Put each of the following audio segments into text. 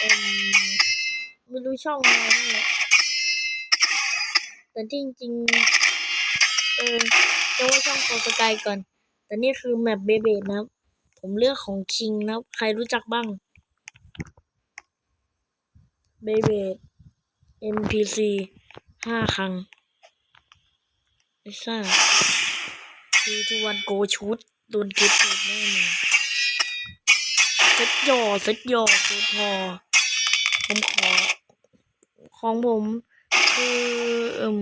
เอิ่มไม่รู้ช่องอะไรนั่นแหละแต่ที่จริงเออจะว่าช่องโปรสกายก่อน แต่นี่คือแมปเบเบดนะครับ ผมเลือกของคิงนะครับ ใครรู้จักบ้างเบเบด NPC ห้าครั้งไม่าคือทุกวันโกชุดโดนเก็บหมดแน่เลยเซ็ตย่อเซ็ตย่อคือพอ ผมขอ ของผมคืออืม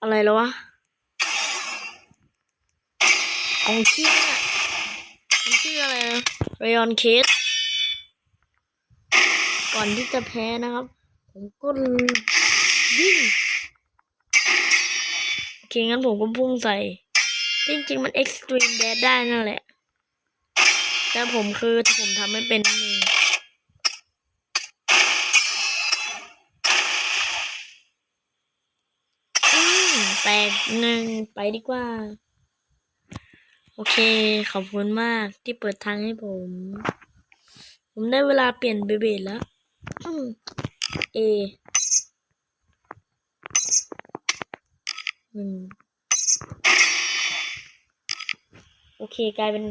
อะไรแล้ววะ ของชื่อเนี่ยมันชื่ออะไรนะรยอนเคส ก่อนที่จะแพ้นะครับ ผมก็วิ่งโอเคงั้นผมก็พุ่งใส่ จริงๆมัน extreme dash ได้นั่นแหละ แต่ผมคือถ้าผมทำไม่เป็นนั่งแตกหนึ่งไปดีกว่า โอเค ขอบคุณมากที่เปิดทางให้ผม ผมได้เวลาเปลี่ยนเบเบดแล้วเอหนึ่งโอ เคกลายเป็น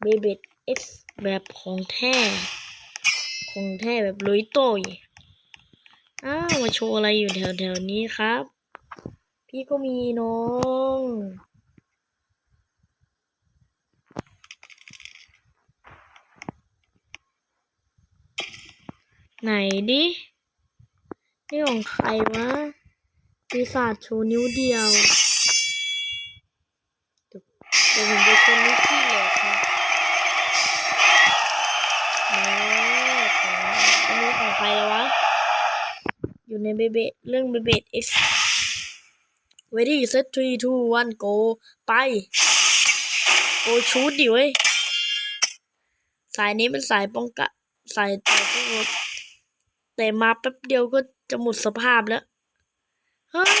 เบเบด X แบบของแท้ของแท้แบบลุยโต้ยอ้าวมาโชว์อะไรอยู่แถวแถวๆนี้ครับ พี่ก็มีน้องไหนดิ นี่ของใครวะปีศาจโชว์นิ้วเดียว ยวเดี๋ยวผมจะโชว์นิ้วที่เหลยครับโอ้ของอันนี้ของใครแล้ววะ อยู่ในเบเบเรื่องเบเบเอ็กซ์ ready set three two one go ไป go ชูดดิเว้ย สายนี้เป็นสายป้องกันสายต่อสู้รบแต่มาแป๊บเดียวก็จะหมดสภาพแล้ว เฮ้ย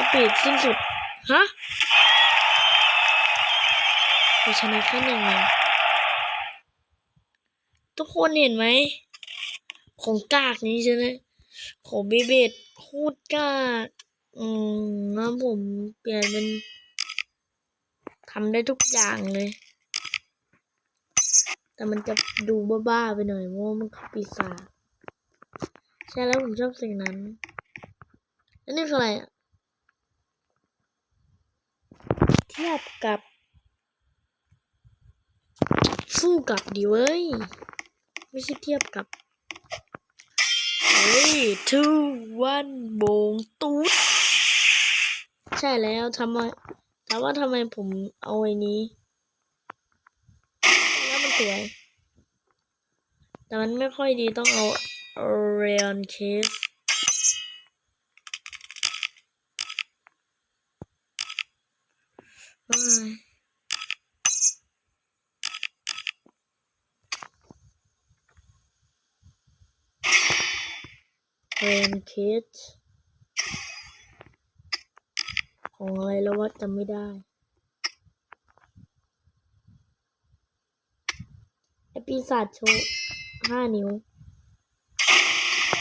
สปีดสิ้นสุด ฮะเราชนะแค่หนึ่งเองทุกคนเห็นไหม ของกากนี้ใช่ไหมของเบเบดโคตรกากอืมแล้วผมเปลี่ยนเป็นทำได้ทุกอย่างเลย แต่มันจะดูบ้าๆไปหน่อยเพราะว่ามันคือปีศาจใช่แล้วผมชอบสิ่งนั้น อันนี้คืออะไรอะ เทียบกับ สู้กับดิเว้ย ไม่ใช่เทียบกับ เฮ้ย two one โบงตูดใช่แล้วทำไมถามว่าทำไมผมเอาไอ้นี้ แล้วมันสวย แต่มันไม่ค่อยดีต้องเอาเรียนเคส เรียนเคสของอะไรแล้วว่าจำไม่ได้ไอปีศาจโชว์ห้านิ้ว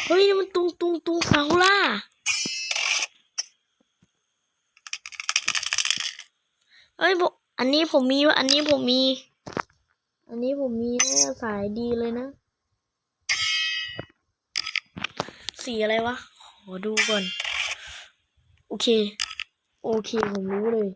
เฮ้ย มันตุงตุงตุงเสาล่ะ เอ้ยผมอันนี้ผมมีวะอันนี้ผมมีอันนี้ผมมีนะสายดีเลยนะ สีอะไรวะ ขอดูก่อน โอเค โอเค ผมรู้เลย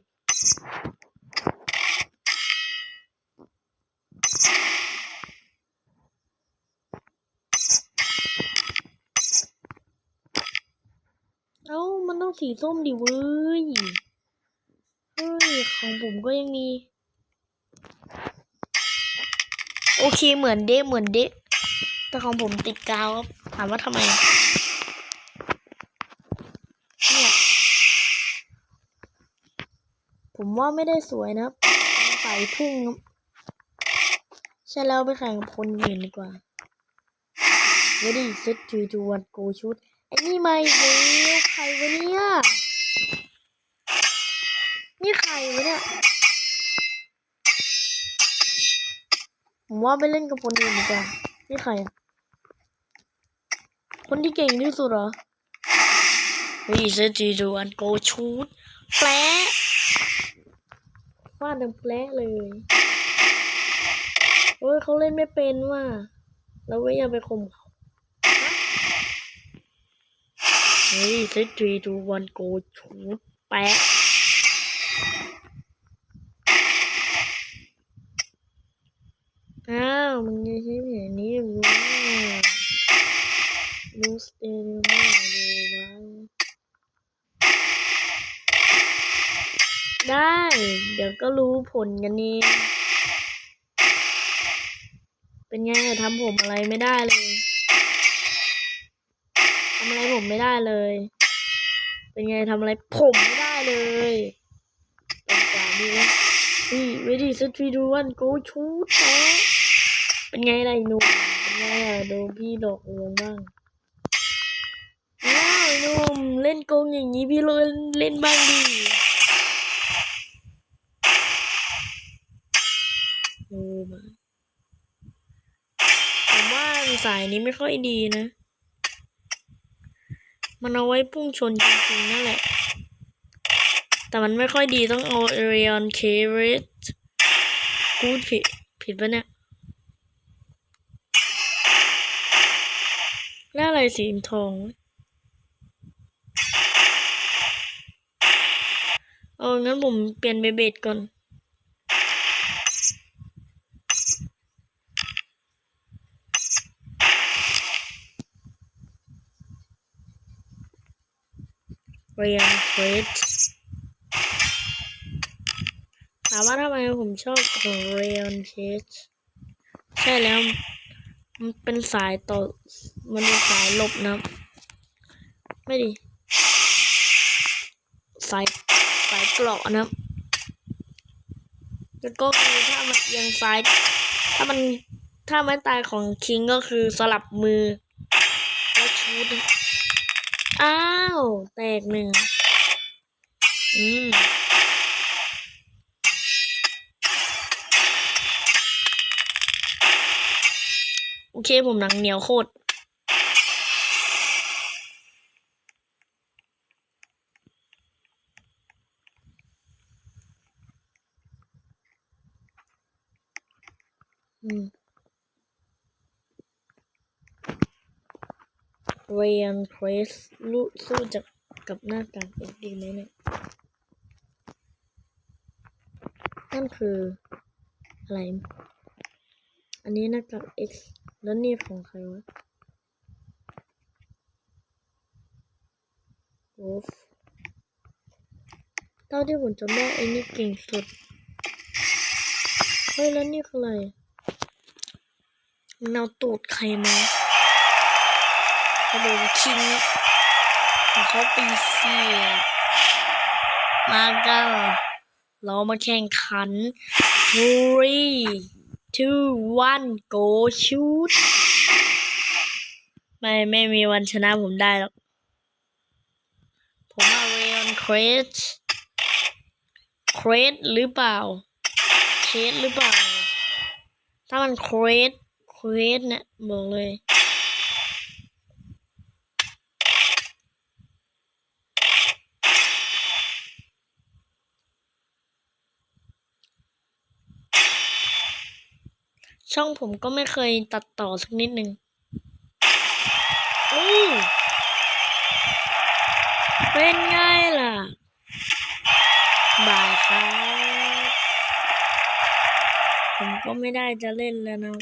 เอ้ามันต้องสีส้มดิเว้ย ของผมก็ยังมี โอเคเหมือนเดะเหมือนเดะแต่ของผมติดกาวครับถามว่าทำไมเนี่ยผมว่าไม่ได้สวยนะใส่พุ่งครับใช่แล้วไปแข่งกับคนอื่นดีกว่า Ready set three two one go shoot ไอ้นี่ไม่เร็วใครวะเนี่ย นี่ใครวะเนี่ย ผม ว่าไปเล่นกับคนอื่นดีกว่านี่ใครอะคนที่เก่งที่สุดเหรอวิเซจีดูอันโกชูดแปะฟาดดังแปะเลยโอ้ยเขาเล่นไม่เป็นว่ะแล้วก็ยังไปข่มเขาเฮ้ยเซจีดูวันโกชูดแปะ อ้าว มันจะใช้แผนนี้รู้ว่าดูสเตอริโอดูไว้ได้ เดี๋ยวก็รู้ผลกันเองเป็นไงทำผมอะไรไม่ได้เลยทำอะไรผมไม่ได้เลย เป็นไงทำอะไรผมไม่ได้เลยเป็นกว่าดีนะนี่เวดีสตรีดูวันโกชูดแท้ เป็นไงล่ะไอ้หนุ่มเป็นไงอะโดนพี่หลอกลวงบ้างว้าวหนุ่มเล่นโกงอย่างนี้พี่เล่นเล่นบ้างดิโอ้มาผมว่าสายนี้ไม่ค่อยดีนะ มันเอาไว้พุ่งชนจริงๆนั่นแหละ แต่มันไม่ค่อยดีต้องเอาเอริออนเคเรตพูดผิดผิดปะเนี่ย แล้ว อะไรสีทอง เอางั้นผมเปลี่ยนเบเบดก่อน เรียนเฟดถามว่าทำไมผมชอบเรียนเฟดใช่แล้ว มันเป็นสายต่อ มันเป็นสายลบนะไม่ดิสาย สายเกราะนะแล้วก็คือถ้ามันเอียงซ้าย ถ้ามัน ถ้าไม้ตายของคิงก็คือสลับมือ แล้วชูดอ้าว แตกหนึ่ง อืม เคผมหนังเหนียวโคตรอืมเรียนเควสรู้สู้จะกับหน้ากากเอ็กดีไหมเนี่ย นั่นคืออะไร อันนี้หน้ากาก X แล้วนี่ของใครวะโอ้เท่าที่ผมจำได้ไอ้นี่เก่งสุด เฮ้ย แล้วนี่คืออะไรมันาตูดใครมากระโดดคิงอะของเขาปีเสียมากันเรามาแข่งขัน three two one go shoot ไม่ไม่มีวันชนะผมได้หรอก ผมมาเรียนเครสเครสหรือเปล่า เครสหรือเปล่า ถ้ามันเครสเครสเนี่ยบอกเลย ช่องผมก็ไม่เคยตัดต่อสักนิดหนึ่งอู้เป็นไงล่ะ บายครับ ผมก็ไม่ได้จะเล่นแล้วนะ